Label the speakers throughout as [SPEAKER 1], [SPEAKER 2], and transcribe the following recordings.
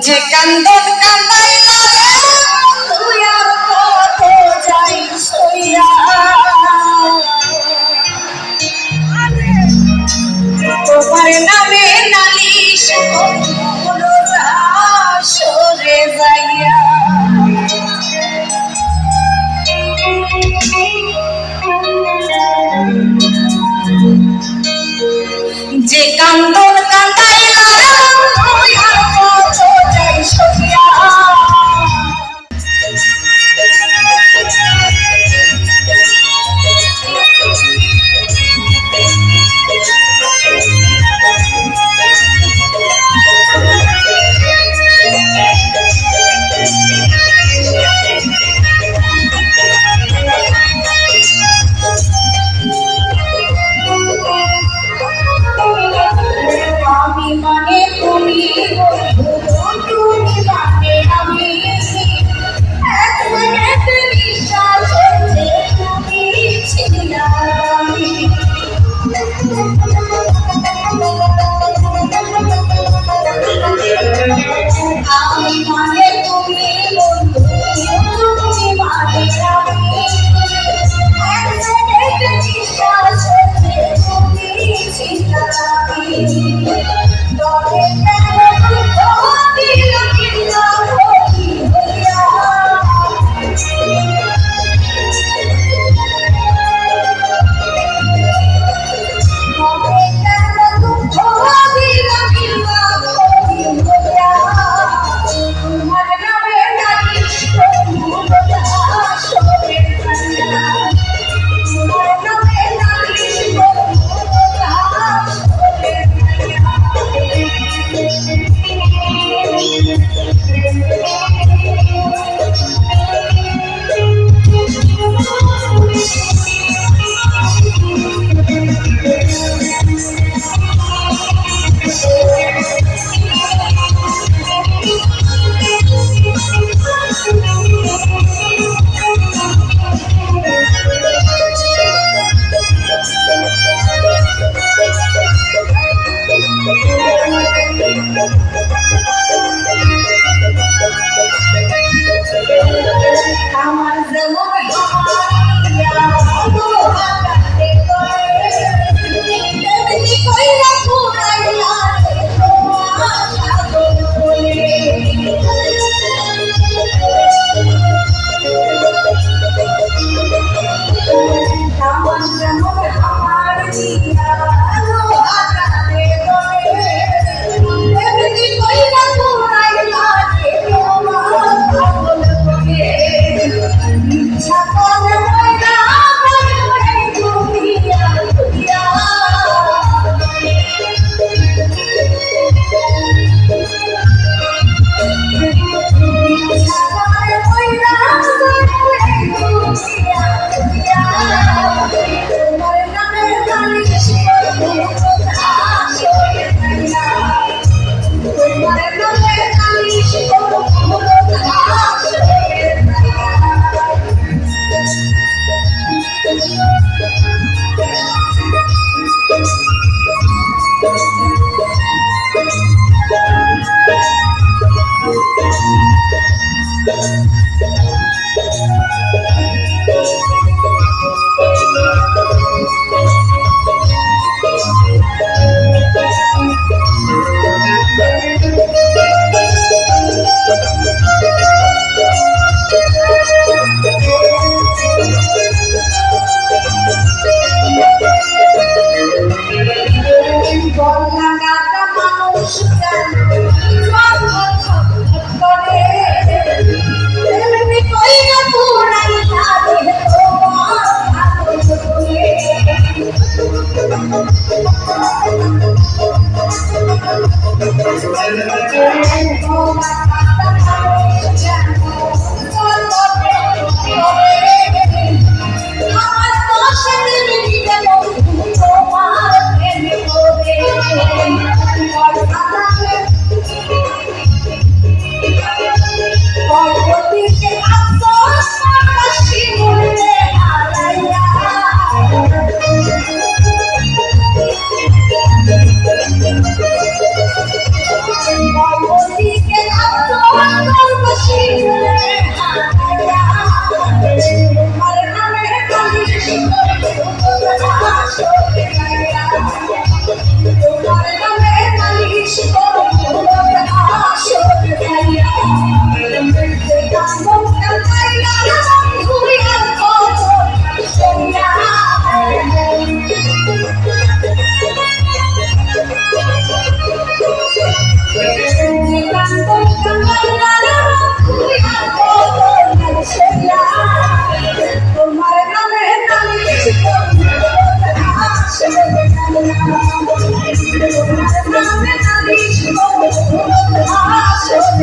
[SPEAKER 1] যে কান্দন কান্দাইলা তুই আর কত যাই সইয়া তোমার নামে নালিশ কোনো সরে যাইয়া। যে কান্দন Thank you. Thank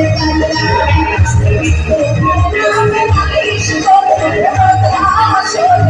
[SPEAKER 1] you.